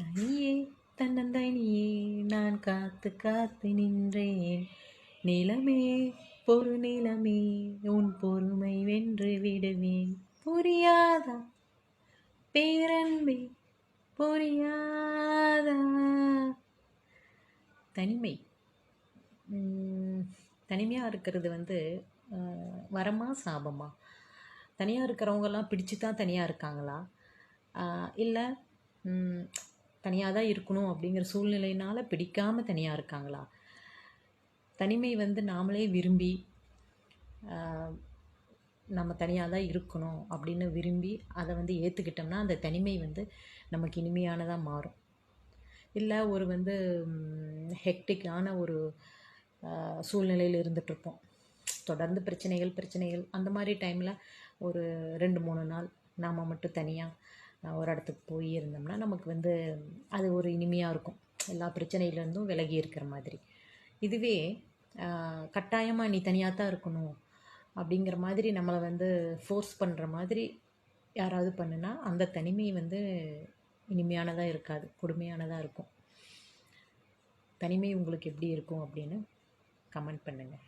தனியே தன்னந்தனியே நான் காத்து காத்து நின்றேன். நிலமே பொறு நிலமே உன் பொறுமை வென்று விடுவேன். புரியாதா? பேரன்பே புரியாதா? தனிமை. தனிமையாக இருக்கிறது வந்து வரமா சாபமா? தனியாக இருக்கிறவங்கெல்லாம் பிடிச்சு தான் தனியாக இருக்காங்களா இல்லை தனியாக தான் இருக்கணும் அப்படிங்கிற சூழ்நிலையினால் பிடிக்காமல் தனியாக இருக்காங்களா? தனிமை வந்து நாமளே விரும்பி நம்ம தனியாக தான் இருக்கணும் அப்படின்னு விரும்பி அதை வந்து ஏற்றுக்கிட்டோம்னா அந்த தனிமை வந்து நமக்கு இனிமையானதாக மாறும். இல்லை ஒரு வந்து ஹெக்டிக்கான ஒரு சூழ்நிலையில் இருந்துகிட்ருப்போம் தொடர்ந்து பிரச்சனைகள் பிரச்சனைகள் அந்த மாதிரி டைமில் ஒரு ரெண்டு மூணு நாள் நாம் மட்டும் தனியாக ஒரு இடத்துக்கு போய் இருந்தோம்னா நமக்கு வந்து அது ஒரு இனிமையாக இருக்கும். எல்லா பிரச்சனையிலேருந்தும் விலகி இருக்கிற மாதிரி. இதுவே கட்டாயமாக நீ தனியாக தான் இருக்கணும் அப்படிங்கிற மாதிரி நம்மளை வந்து ஃபோர்ஸ் பண்ணுற மாதிரி யாராவது பண்ணுனா அந்த தனிமை வந்து இனிமையானதாக இருக்காது கொடுமையானதாக இருக்கும். தனிமை உங்களுக்கு எப்படி இருக்கும் அப்படின்னு கமெண்ட் பண்ணுங்கள்